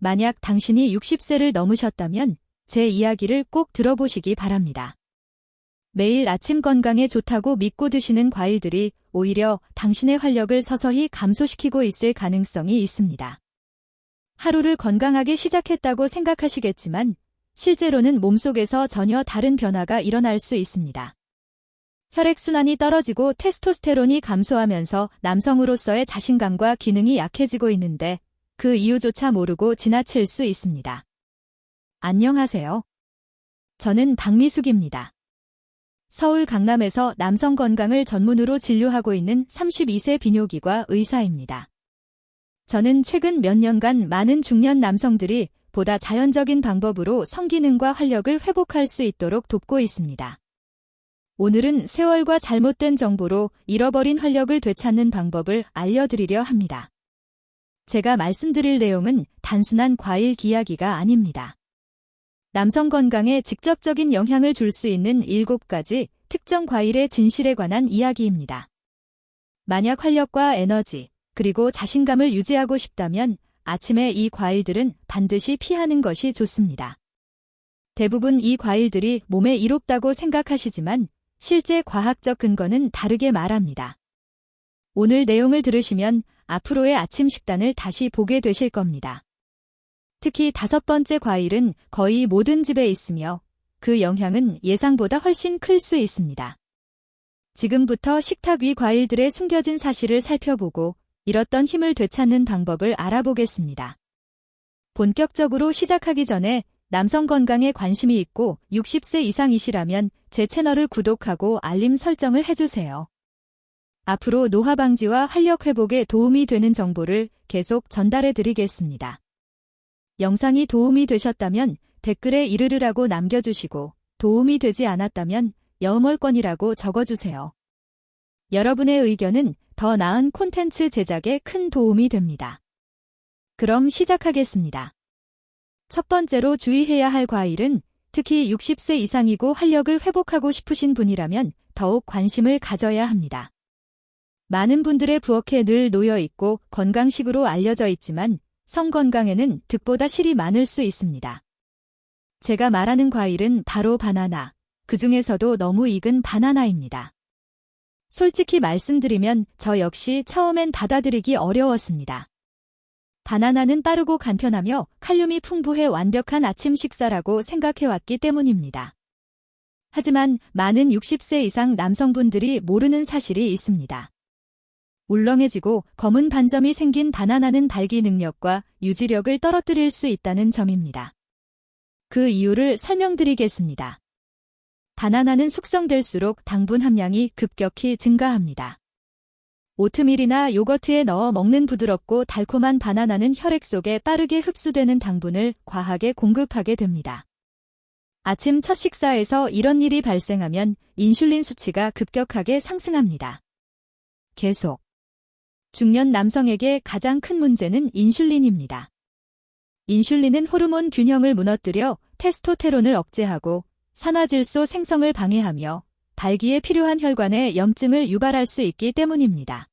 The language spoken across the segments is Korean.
만약 당신이 60세를 넘으셨다면 제 이야기를 꼭 들어보시기 바랍니다. 매일 아침 건강에 좋다고 믿고 드시는 과일들이 오히려 당신의 활력을 서서히 감소시키고 있을 가능성이 있습니다. 하루를 건강하게 시작했다고 생각하시겠지만 실제로는 몸속에서 전혀 다른 변화가 일어날 수 있습니다. 혈액순환이 떨어지고 테스토스테론이 감소하면서 남성으로서의 자신감과 기능이 약해지고 있는데 그 이유조차 모르고 지나칠 수 있습니다. 안녕하세요. 저는 박미숙입니다. 서울 강남에서 남성 건강을 전문으로 진료하고 있는 32세 비뇨기과 의사입니다. 저는 최근 몇 년간 많은 중년 남성들이 보다 자연적인 방법으로 성기능과 활력을 회복할 수 있도록 돕고 있습니다. 오늘은 세월과 잘못된 정보로 잃어버린 활력을 되찾는 방법을 알려드리려 합니다. 제가 말씀드릴 내용은 단순한 과일 이야기가 아닙니다. 남성 건강에 직접적인 영향을 줄 수 있는 7가지 특정 과일의 진실에 관한 이야기입니다. 만약 활력과 에너지, 그리고 자신감을 유지하고 싶다면 아침에 이 과일들은 반드시 피하는 것이 좋습니다. 대부분 이 과일들이 몸에 이롭다고 생각하시지만 실제 과학적 근거는 다르게 말합니다. 오늘 내용을 들으시면 앞으로의 아침 식단을 다시 보게 되실 겁니다. 특히 다섯 번째 과일은 거의 모든 집에 있으며 그 영향은 예상보다 훨씬 클 수 있습니다. 지금부터 식탁 위 과일들의 숨겨진 사실을 살펴보고 잃었던 힘을 되찾는 방법을 알아보겠습니다. 본격적으로 시작하기 전에 남성 건강에 관심이 있고 60세 이상이시라면 제 채널을 구독하고 알림 설정을 해주세요. 앞으로 노화 방지와 활력 회복에 도움이 되는 정보를 계속 전달해 드리겠습니다. 영상이 도움이 되셨다면 댓글에 이르르라고 남겨주시고 도움이 되지 않았다면 영월권이라고 적어주세요. 여러분의 의견은 더 나은 콘텐츠 제작에 큰 도움이 됩니다. 그럼 시작하겠습니다. 첫 번째로 주의해야 할 과일은 특히 60세 이상이고 활력을 회복하고 싶으신 분이라면 더욱 관심을 가져야 합니다. 많은 분들의 부엌에 늘 놓여 있고 건강식으로 알려져 있지만 성 건강에는 득보다 실이 많을 수 있습니다. 제가 말하는 과일은 바로 바나나, 그 중에서도 너무 익은 바나나입니다. 솔직히 말씀드리면 저 역시 처음엔 받아들이기 어려웠습니다. 바나나는 빠르고 간편하며 칼륨이 풍부해 완벽한 아침 식사라고 생각해왔기 때문입니다. 하지만 많은 60세 이상 남성분들이 모르는 사실이 있습니다. 울렁해지고 검은 반점이 생긴 바나나는 발기 능력과 유지력을 떨어뜨릴 수 있다는 점입니다. 그 이유를 설명드리겠습니다. 바나나는 숙성될수록 당분 함량이 급격히 증가합니다. 오트밀이나 요거트에 넣어 먹는 부드럽고 달콤한 바나나는 혈액 속에 빠르게 흡수되는 당분을 과하게 공급하게 됩니다. 아침 첫 식사에서 이런 일이 발생하면 인슐린 수치가 급격하게 상승합니다. 계속. 중년 남성에게 가장 큰 문제는 인슐린입니다. 인슐린은 호르몬 균형을 무너뜨려 테스토테론을 억제하고 산화질소 생성을 방해하며 발기에 필요한 혈관에 염증을 유발할 수 있기 때문입니다.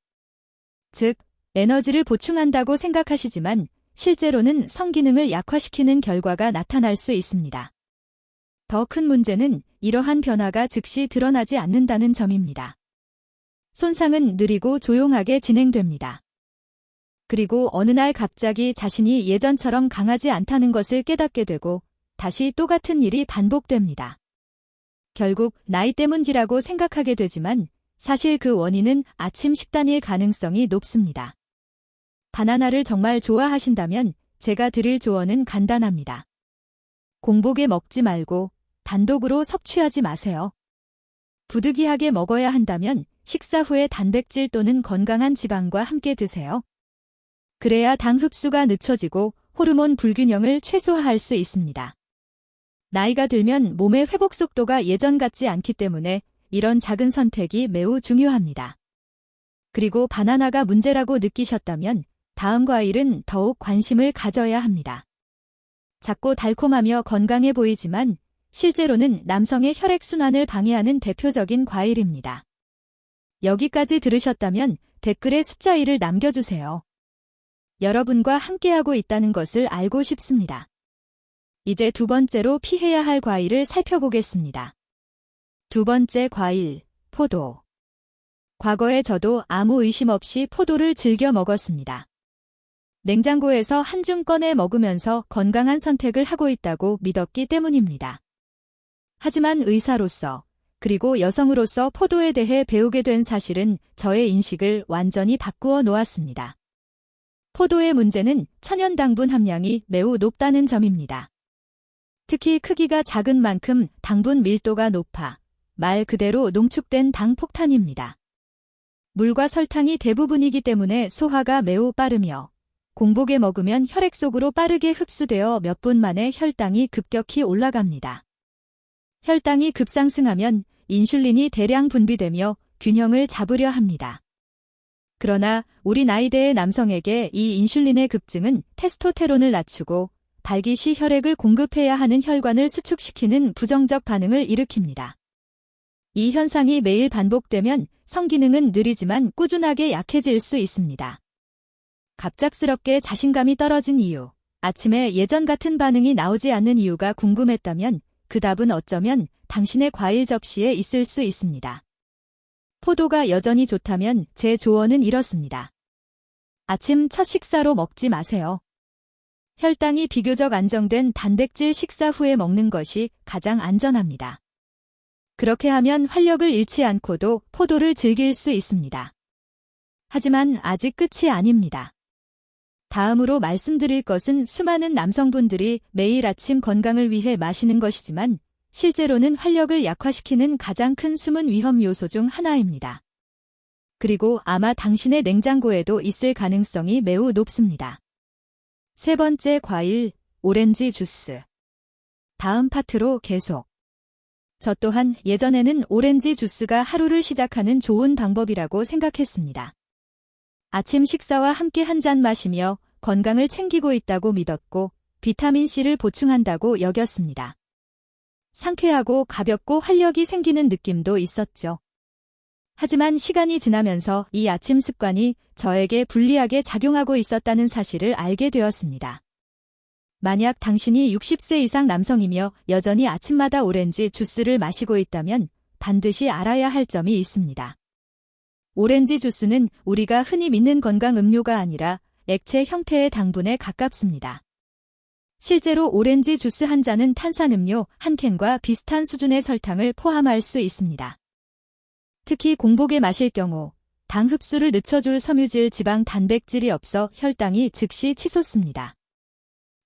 즉, 에너지를 보충한다고 생각하시지만 실제로는 성기능을 약화시키는 결과가 나타날 수 있습니다. 더 큰 문제는 이러한 변화가 즉시 드러나지 않는다는 점입니다. 손상은 느리고 조용하게 진행됩니다. 그리고 어느 날 갑자기 자신이 예전처럼 강하지 않다는 것을 깨닫게 되고 다시 똑같은 일이 반복됩니다. 결국 나이 때문지라고 생각하게 되지만 사실 그 원인은 아침 식단일 가능성이 높습니다. 바나나를 정말 좋아하신다면 제가 드릴 조언은 간단합니다. 공복에 먹지 말고 단독으로 섭취하지 마세요. 부득이하게 먹어야 한다면 식사 후에 단백질 또는 건강한 지방과 함께 드세요. 그래야 당 흡수가 늦춰지고 호르몬 불균형을 최소화할 수 있습니다. 나이가 들면 몸의 회복 속도가 예전 같지 않기 때문에 이런 작은 선택이 매우 중요합니다. 그리고 바나나가 문제라고 느끼셨다면 다음 과일은 더욱 관심을 가져야 합니다. 작고 달콤하며 건강해 보이지만 실제로는 남성의 혈액순환을 방해하는 대표적인 과일입니다. 여기까지 들으셨다면 댓글에 숫자 1을 남겨주세요. 여러분과 함께하고 있다는 것을 알고 싶습니다. 이제 두 번째로 피해야 할 과일을 살펴보겠습니다. 두 번째 과일, 포도. 과거에 저도 아무 의심 없이 포도를 즐겨 먹었습니다. 냉장고에서 한 줌 꺼내 먹으면서 건강한 선택을 하고 있다고 믿었기 때문입니다. 하지만 의사로서, 그리고 여성으로서 포도에 대해 배우게 된 사실은 저의 인식을 완전히 바꾸어 놓았습니다. 포도의 문제는 천연 당분 함량이 매우 높다는 점입니다. 특히 크기가 작은 만큼 당분 밀도가 높아 말 그대로 농축된 당 폭탄입니다. 물과 설탕이 대부분이기 때문에 소화가 매우 빠르며 공복에 먹으면 혈액 속으로 빠르게 흡수되어 몇 분 만에 혈당이 급격히 올라갑니다. 혈당이 급상승하면 인슐린이 대량 분비되며 균형을 잡으려 합니다. 그러나 우리 나이대의 남성에게 이 인슐린의 급증은 테스토테론을 낮추고 발기시 혈액을 공급해야 하는 혈관을 수축시키는 부정적 반응을 일으킵니다. 이 현상이 매일 반복되면 성기능은 느리지만 꾸준하게 약해질 수 있습니다. 갑작스럽게 자신감이 떨어진 이유, 아침에 예전 같은 반응이 나오지 않는 이유가 궁금했다면 그 답은 어쩌면 당신의 과일 접시에 있을 수 있습니다. 포도가 여전히 좋다면 제 조언은 이렇습니다. 아침 첫 식사로 먹지 마세요. 혈당이 비교적 안정된 단백질 식사 후에 먹는 것이 가장 안전합니다. 그렇게 하면 활력을 잃지 않고도 포도를 즐길 수 있습니다. 하지만 아직 끝이 아닙니다. 다음으로 말씀드릴 것은 수많은 남성분들이 매일 아침 건강을 위해 마시는 것이지만 실제로는 활력을 약화시키는 가장 큰 숨은 위험 요소 중 하나입니다. 그리고 아마 당신의 냉장고에도 있을 가능성이 매우 높습니다. 세 번째 과일, 오렌지 주스. 다음 파트로 계속. 저 또한 예전에는 오렌지 주스가 하루를 시작하는 좋은 방법이라고 생각했습니다. 아침 식사와 함께 한 잔 마시며 건강을 챙기고 있다고 믿었고 비타민C를 보충한다고 여겼습니다. 상쾌하고 가볍고 활력이 생기는 느낌도 있었죠. 하지만 시간이 지나면서 이 아침 습관이 저에게 불리하게 작용하고 있었다는 사실을 알게 되었습니다. 만약 당신이 60세 이상 남성이며 여전히 아침마다 오렌지 주스를 마시고 있다면 반드시 알아야 할 점이 있습니다. 오렌지 주스는 우리가 흔히 믿는 건강 음료가 아니라 액체 형태의 당분에 가깝습니다. 실제로 오렌지 주스 한 잔은 탄산음료 한 캔과 비슷한 수준의 설탕을 포함할 수 있습니다. 특히 공복에 마실 경우 당 흡수를 늦춰줄 섬유질 지방 단백질이 없어 혈당이 즉시 치솟습니다.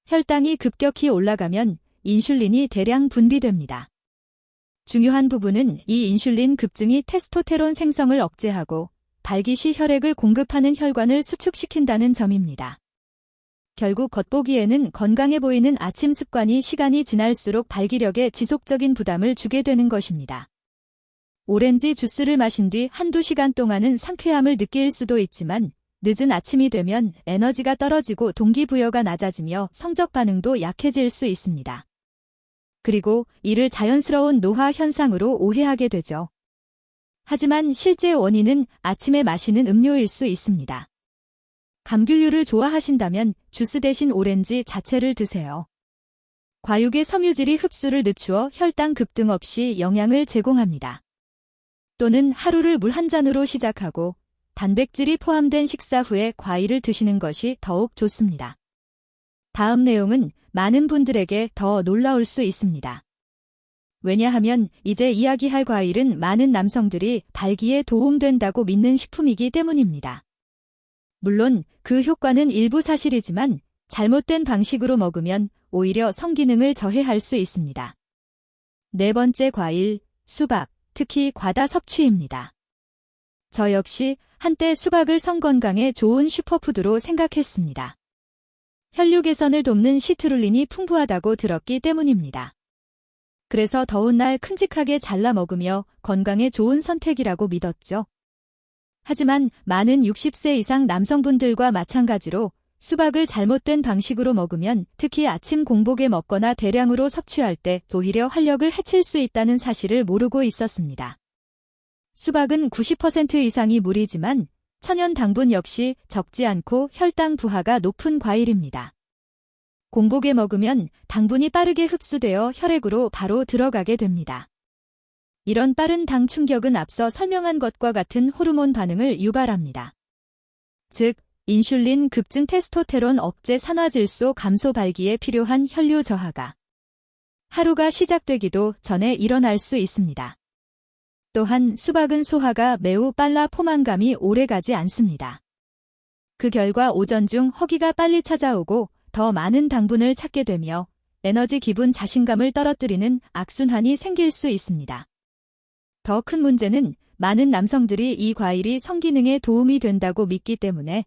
혈당이 급격히 올라가면 인슐린이 대량 분비됩니다. 중요한 부분은 이 인슐린 급증이 테스토테론 생성을 억제하고 발기시 혈액을 공급하는 혈관을 수축시킨다는 점입니다. 결국 겉보기에는 건강해 보이는 아침 습관이 시간이 지날수록 발기력에 지속적인 부담을 주게 되는 것입니다. 오렌지 주스를 마신 뒤 한두 시간 동안은 상쾌함을 느낄 수도 있지만 늦은 아침이 되면 에너지가 떨어지고 동기부여가 낮아지며 성적 반응도 약해질 수 있습니다. 그리고 이를 자연스러운 노화 현상으로 오해하게 되죠. 하지만 실제 원인은 아침에 마시는 음료일 수 있습니다. 감귤류를 좋아하신다면 주스 대신 오렌지 자체를 드세요. 과육의 섬유질이 흡수를 늦추어 혈당 급등 없이 영양을 제공합니다. 또는 하루를 물 한 잔으로 시작하고 단백질이 포함된 식사 후에 과일을 드시는 것이 더욱 좋습니다. 다음 내용은 많은 분들에게 더 놀라울 수 있습니다. 왜냐하면 이제 이야기할 과일은 많은 남성들이 발기에 도움된다고 믿는 식품이기 때문입니다. 물론 그 효과는 일부 사실이지만 잘못된 방식으로 먹으면 오히려 성기능을 저해할 수 있습니다. 네 번째 과일, 수박, 특히 과다 섭취입니다. 저 역시 한때 수박을 성건강에 좋은 슈퍼푸드로 생각했습니다. 혈류 개선을 돕는 시트룰린이 풍부하다고 들었기 때문입니다. 그래서 더운 날 큼직하게 잘라 먹으며 건강에 좋은 선택이라고 믿었죠. 하지만 많은 60세 이상 남성분들과 마찬가지로 수박을 잘못된 방식으로 먹으면 특히 아침 공복에 먹거나 대량으로 섭취할 때 오히려 활력을 해칠 수 있다는 사실을 모르고 있었습니다. 수박은 90% 이상이 물이지만 천연 당분 역시 적지 않고 혈당 부하가 높은 과일입니다. 공복에 먹으면 당분이 빠르게 흡수되어 혈액으로 바로 들어가게 됩니다. 이런 빠른 당 충격은 앞서 설명한 것과 같은 호르몬 반응을 유발합니다. 즉, 인슐린 급증 테스토테론 억제 산화질소 감소 발기에 필요한 혈류 저하가 하루가 시작되기도 전에 일어날 수 있습니다. 또한 수박은 소화가 매우 빨라 포만감이 오래가지 않습니다. 그 결과 오전 중 허기가 빨리 찾아오고 더 많은 당분을 찾게 되며 에너지 기분 자신감을 떨어뜨리는 악순환이 생길 수 있습니다. 더 큰 문제는 많은 남성들이 이 과일이 성기능에 도움이 된다고 믿기 때문에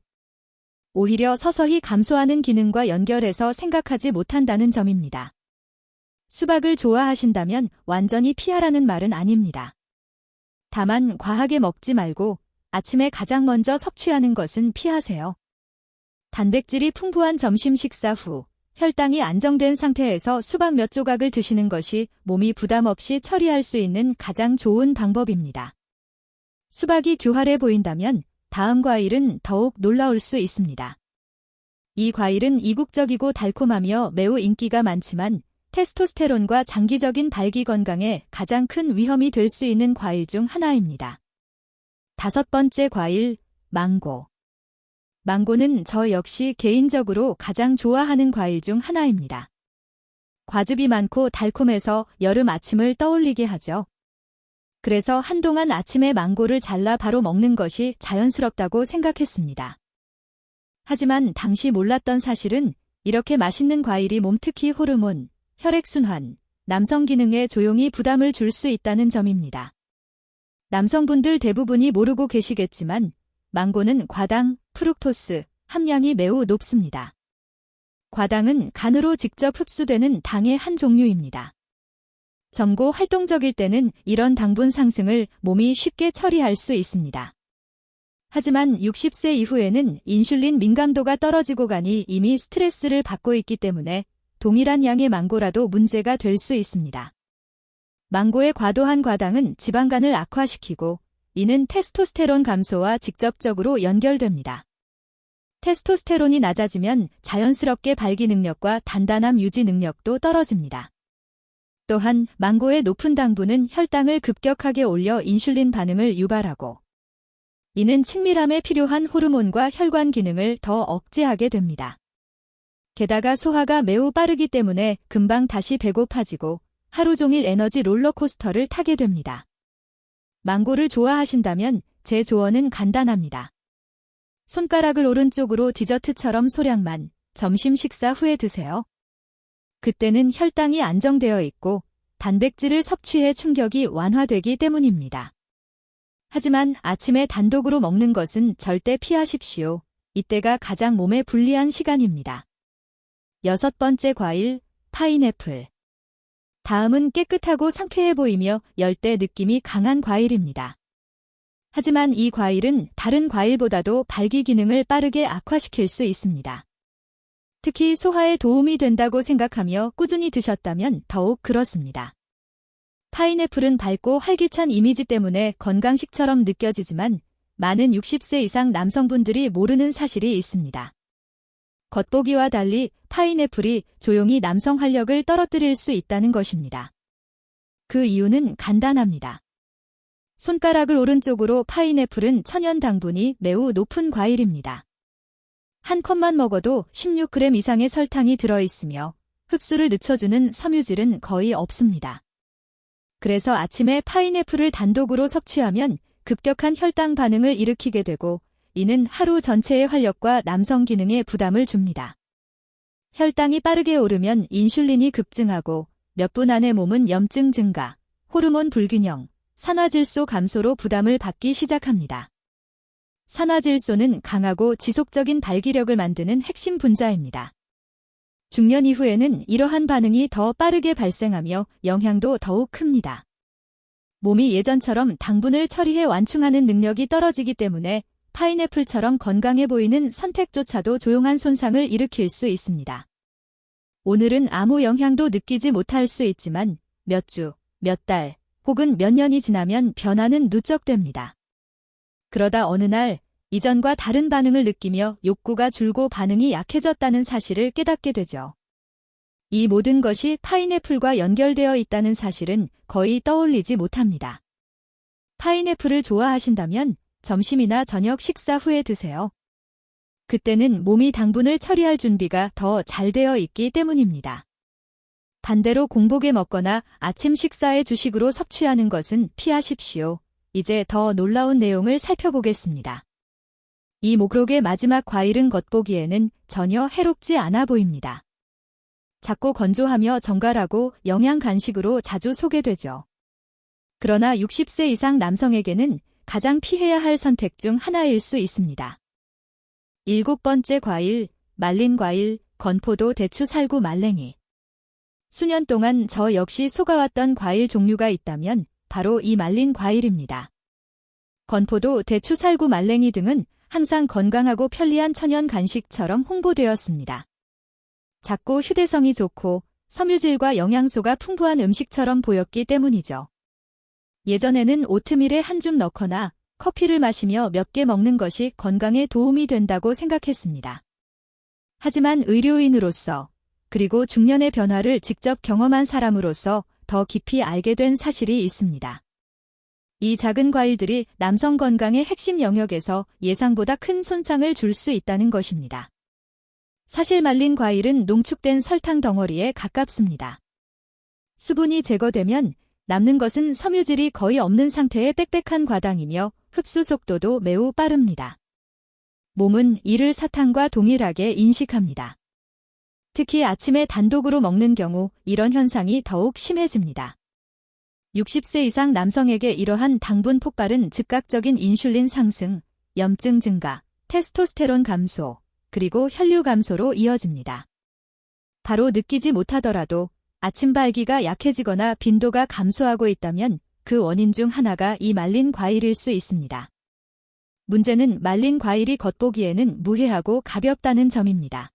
오히려 서서히 감소하는 기능과 연결해서 생각하지 못한다는 점입니다. 수박을 좋아하신다면 완전히 피하라는 말은 아닙니다. 다만 과하게 먹지 말고 아침에 가장 먼저 섭취하는 것은 피하세요. 단백질이 풍부한 점심 식사 후 혈당이 안정된 상태에서 수박 몇 조각을 드시는 것이 몸이 부담 없이 처리할 수 있는 가장 좋은 방법입니다. 수박이 교활해 보인다면 다음 과일은 더욱 놀라울 수 있습니다. 이 과일은 이국적이고 달콤하며 매우 인기가 많지만 테스토스테론과 장기적인 발기 건강에 가장 큰 위험이 될 수 있는 과일 중 하나입니다. 다섯 번째 과일, 망고. 망고는 저 역시 개인적으로 가장 좋아하는 과일 중 하나입니다. 과즙이 많고 달콤해서 여름 아침을 떠올리게 하죠. 그래서 한동안 아침에 망고를 잘라 바로 먹는 것이 자연스럽다고 생각했습니다. 하지만 당시 몰랐던 사실은 이렇게 맛있는 과일이 몸 특히 호르몬, 혈액순환, 남성 기능에 조용히 부담을 줄 수 있다는 점입니다. 남성분들 대부분이 모르고 계시겠지만 망고는 과당, 프룩토스 함량이 매우 높습니다. 과당은 간으로 직접 흡수되는 당의 한 종류입니다. 점고 활동적일 때는 이런 당분 상승을 몸이 쉽게 처리할 수 있습니다. 하지만 60세 이후에는 인슐린 민감도가 떨어지고 가니 이미 스트레스를 받고 있기 때문에 동일한 양의 망고라도 문제가 될 수 있습니다. 망고의 과도한 과당은 지방간을 악화시키고 이는 테스토스테론 감소와 직접적으로 연결됩니다. 테스토스테론이 낮아지면 자연스럽게 발기 능력과 단단함 유지 능력도 떨어집니다. 또한 망고의 높은 당분은 혈당을 급격하게 올려 인슐린 반응을 유발하고 이는 친밀함에 필요한 호르몬과 혈관 기능을 더 억제하게 됩니다. 게다가 소화가 매우 빠르기 때문에 금방 다시 배고파지고 하루 종일 에너지 롤러코스터를 타게 됩니다. 망고를 좋아하신다면 제 조언은 간단합니다. 손가락을 오른쪽으로 디저트처럼 소량만 점심 식사 후에 드세요. 그때는 혈당이 안정되어 있고 단백질을 섭취해 충격이 완화되기 때문입니다. 하지만 아침에 단독으로 먹는 것은 절대 피하십시오. 이때가 가장 몸에 불리한 시간입니다. 여섯 번째 과일, 파인애플. 다음은 깨끗하고 상쾌해 보이며 열대 느낌이 강한 과일입니다. 하지만 이 과일은 다른 과일보다도 발기 기능을 빠르게 악화시킬 수 있습니다. 특히 소화에 도움이 된다고 생각하며 꾸준히 드셨다면 더욱 그렇습니다. 파인애플은 밝고 활기찬 이미지 때문에 건강식처럼 느껴지지만 많은 60세 이상 남성분들이 모르는 사실이 있습니다. 겉보기와 달리 파인애플이 조용히 남성 활력을 떨어뜨릴 수 있다는 것입니다. 그 이유는 간단합니다. 손가락을 오른쪽으로 파인애플은 천연 당분이 매우 높은 과일입니다. 한 컵만 먹어도 16g 이상의 설탕이 들어있으며 흡수를 늦춰주는 섬유질은 거의 없습니다. 그래서 아침에 파인애플을 단독으로 섭취하면 급격한 혈당 반응을 일으키게 되고 이는 하루 전체의 활력과 남성 기능에 부담을 줍니다. 혈당이 빠르게 오르면 인슐린이 급증하고 몇 분 안에 몸은 염증 증가, 호르몬 불균형, 산화질소 감소로 부담을 받기 시작합니다. 산화질소는 강하고 지속적인 발기력을 만드는 핵심 분자입니다. 중년 이후에는 이러한 반응이 더 빠르게 발생하며 영향도 더욱 큽니다. 몸이 예전처럼 당분을 처리해 완충하는 능력이 떨어지기 때문에 파인애플처럼 건강해 보이는 선택조차도 조용한 손상을 일으킬 수 있습니다. 오늘은 아무 영향도 느끼지 못할 수 있지만 몇 주, 몇 달, 혹은 몇 년이 지나면 변화는 누적됩니다. 그러다 어느 날 이전과 다른 반응을 느끼며 욕구가 줄고 반응이 약해졌다는 사실을 깨닫게 되죠. 이 모든 것이 파인애플과 연결되어 있다는 사실은 거의 떠올리지 못합니다. 파인애플을 좋아하신다면 점심이나 저녁 식사 후에 드세요. 그때는 몸이 당분을 처리할 준비가 더 잘 되어 있기 때문입니다. 반대로 공복에 먹거나 아침 식사에 주식으로 섭취하는 것은 피하십시오. 이제 더 놀라운 내용을 살펴보겠습니다. 이 목록의 마지막 과일은 겉보기에는 전혀 해롭지 않아 보입니다. 작고 건조하며 정갈하고 영양 간식으로 자주 소개되죠. 그러나 60세 이상 남성에게는 가장 피해야 할 선택 중 하나일 수 있습니다. 일곱 번째 과일, 말린 과일, 건포도 대추 살구 말랭이. 수년 동안 저 역시 속아왔던 과일 종류가 있다면 바로 이 말린 과일입니다. 건포도, 대추, 살구, 말랭이 등은 항상 건강하고 편리한 천연 간식처럼 홍보되었습니다. 작고 휴대성이 좋고 섬유질과 영양소가 풍부한 음식처럼 보였기 때문이죠. 예전에는 오트밀에 한 줌 넣거나 커피를 마시며 몇 개 먹는 것이 건강에 도움이 된다고 생각했습니다. 하지만 의료인으로서 그리고 중년의 변화를 직접 경험한 사람으로서 더 깊이 알게 된 사실이 있습니다. 이 작은 과일들이 남성 건강의 핵심 영역에서 예상보다 큰 손상을 줄 수 있다는 것입니다. 사실 말린 과일은 농축된 설탕 덩어리에 가깝습니다. 수분이 제거되면 남는 것은 섬유질이 거의 없는 상태의 빽빽한 과당이며 흡수 속도도 매우 빠릅니다. 몸은 이를 사탕과 동일하게 인식합니다. 특히 아침에 단독으로 먹는 경우 이런 현상이 더욱 심해집니다. 60세 이상 남성에게 이러한 당분 폭발은 즉각적인 인슐린 상승, 염증 증가, 테스토스테론 감소, 그리고 혈류 감소로 이어집니다. 바로 느끼지 못하더라도 아침 발기가 약해지거나 빈도가 감소하고 있다면 그 원인 중 하나가 이 말린 과일일 수 있습니다. 문제는 말린 과일이 겉보기에는 무해하고 가볍다는 점입니다.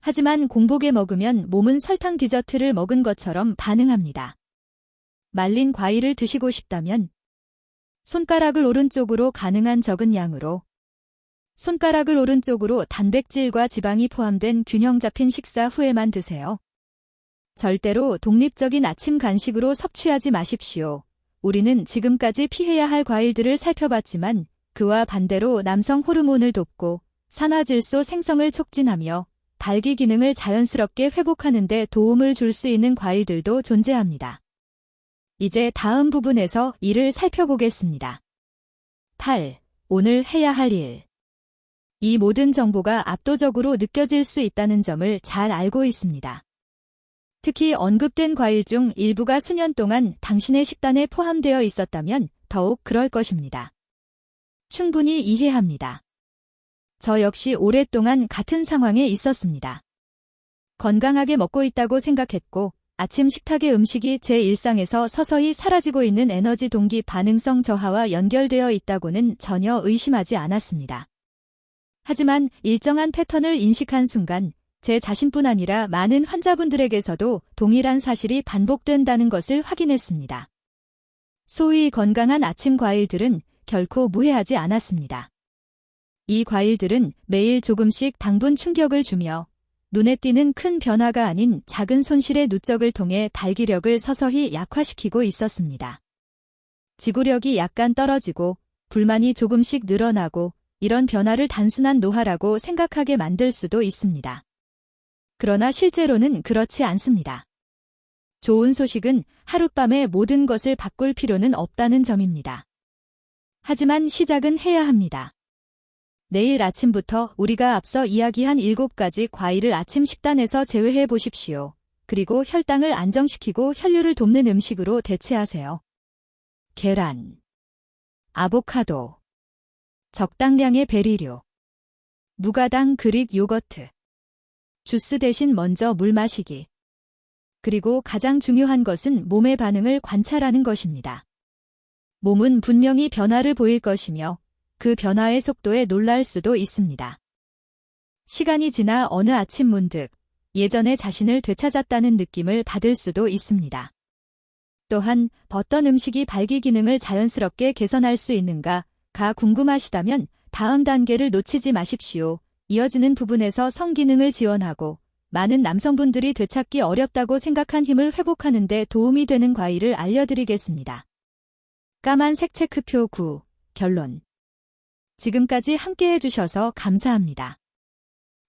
하지만 공복에 먹으면 몸은 설탕 디저트를 먹은 것처럼 반응합니다. 말린 과일을 드시고 싶다면 손가락을 오른쪽으로 가능한 적은 양으로 손가락을 오른쪽으로 단백질과 지방이 포함된 균형 잡힌 식사 후에만 드세요. 절대로 독립적인 아침 간식으로 섭취하지 마십시오. 우리는 지금까지 피해야 할 과일들을 살펴봤지만 그와 반대로 남성 호르몬을 돕고 산화질소 생성을 촉진하며 발기 기능을 자연스럽게 회복하는 데 도움을 줄 수 있는 과일들도 존재합니다. 이제 다음 부분에서 이를 살펴보겠습니다. 8. 오늘 해야 할 일. 이 모든 정보가 압도적으로 느껴질 수 있다는 점을 잘 알고 있습니다. 특히 언급된 과일 중 일부가 수년 동안 당신의 식단에 포함되어 있었다면 더욱 그럴 것입니다. 충분히 이해합니다. 저 역시 오랫동안 같은 상황에 있었습니다. 건강하게 먹고 있다고 생각했고 아침 식탁의 음식이 제 일상에서 서서히 사라지고 있는 에너지 동기 반응성 저하와 연결되어 있다고는 전혀 의심하지 않았습니다. 하지만 일정한 패턴을 인식한 순간 제 자신뿐 아니라 많은 환자분들에게서도 동일한 사실이 반복된다는 것을 확인했습니다. 소위 건강한 아침 과일들은 결코 무해하지 않았습니다. 이 과일들은 매일 조금씩 당분 충격을 주며 눈에 띄는 큰 변화가 아닌 작은 손실의 누적을 통해 발기력을 서서히 약화시키고 있었습니다. 지구력이 약간 떨어지고 불만이 조금씩 늘어나고 이런 변화를 단순한 노화라고 생각하게 만들 수도 있습니다. 그러나 실제로는 그렇지 않습니다. 좋은 소식은 하룻밤에 모든 것을 바꿀 필요는 없다는 점입니다. 하지만 시작은 해야 합니다. 내일 아침부터 우리가 앞서 이야기한 7가지 과일을 아침 식단에서 제외해 보십시오. 그리고 혈당을 안정시키고 혈류를 돕는 음식으로 대체하세요. 계란, 아보카도, 적당량의 베리류, 무가당 그릭 요거트, 주스 대신 먼저 물 마시기. 그리고 가장 중요한 것은 몸의 반응을 관찰하는 것입니다. 몸은 분명히 변화를 보일 것이며 그 변화의 속도에 놀랄 수도 있습니다. 시간이 지나 어느 아침 문득 예전의 자신을 되찾았다는 느낌을 받을 수도 있습니다. 또한 어떤 음식이 발기 기능을 자연스럽게 개선할 수 있는가 가 궁금하시다면 다음 단계를 놓치지 마십시오. 이어지는 부분에서 성기능을 지원하고 많은 남성분들이 되찾기 어렵다고 생각한 힘을 회복하는 데 도움이 되는 과일을 알려드리겠습니다. 까만 색체크표 9. 결론. 지금까지 함께 해주셔서 감사합니다.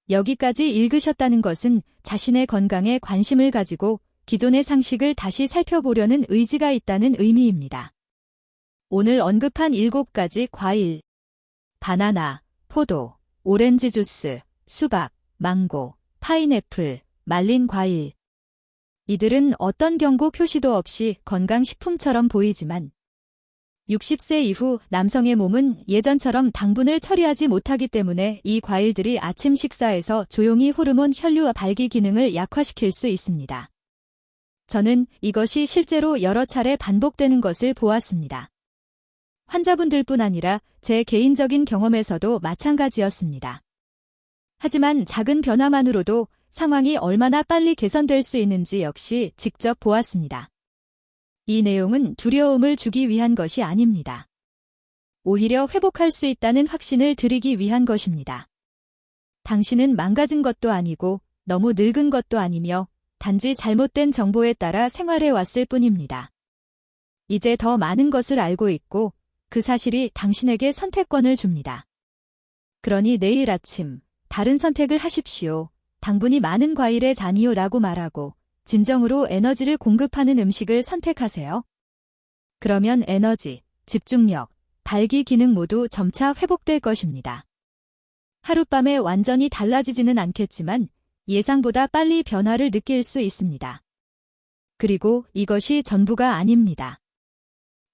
여기까지 읽으셨다는 것은 자신의 건강에 관심을 가지고 기존의 상식을 다시 살펴보려는 의지가 있다는 의미입니다. 오늘 언급한 7가지 과일. 바나나, 포도, 오렌지 주스, 수박, 망고, 파인애플, 말린 과일. 이들은 어떤 경고 표시도 없이 건강식품처럼 보이지만 60세 이후 남성의 몸은 예전처럼 당분을 처리하지 못하기 때문에 이 과일들이 아침 식사에서 조용히 호르몬 혈류 발기 기능을 약화시킬 수 있습니다. 저는 이것이 실제로 여러 차례 반복되는 것을 보았습니다. 환자분들뿐 아니라 제 개인적인 경험에서도 마찬가지였습니다. 하지만 작은 변화만으로도 상황이 얼마나 빨리 개선될 수 있는지 역시 직접 보았습니다. 이 내용은 두려움을 주기 위한 것이 아닙니다. 오히려 회복할 수 있다는 확신을 드리기 위한 것입니다. 당신은 망가진 것도 아니고 너무 늙은 것도 아니며 단지 잘못된 정보에 따라 생활해 왔을 뿐입니다. 이제 더 많은 것을 알고 있고 그 사실이 당신에게 선택권을 줍니다. 그러니 내일 아침 다른 선택을 하십시오. 당분이 많은 과일의 잔이요 라고 말하고 진정으로 에너지를 공급하는 음식을 선택하세요. 그러면 에너지, 집중력, 발기 기능 모두 점차 회복될 것입니다. 하룻밤에 완전히 달라지지는 않겠지만 예상보다 빨리 변화를 느낄 수 있습니다. 그리고 이것이 전부가 아닙니다.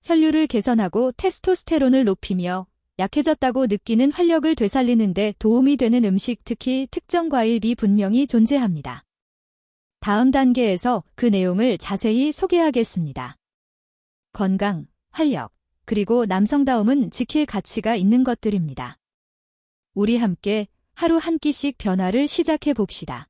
혈류를 개선하고 테스토스테론을 높이며 약해졌다고 느끼는 활력을 되살리는데 도움이 되는 음식 특히 특정 과일이 분명히 존재합니다. 다음 단계에서 그 내용을 자세히 소개하겠습니다. 건강, 활력, 그리고 남성다움은 지킬 가치가 있는 것들입니다. 우리 함께 하루 한 끼씩 변화를 시작해 봅시다.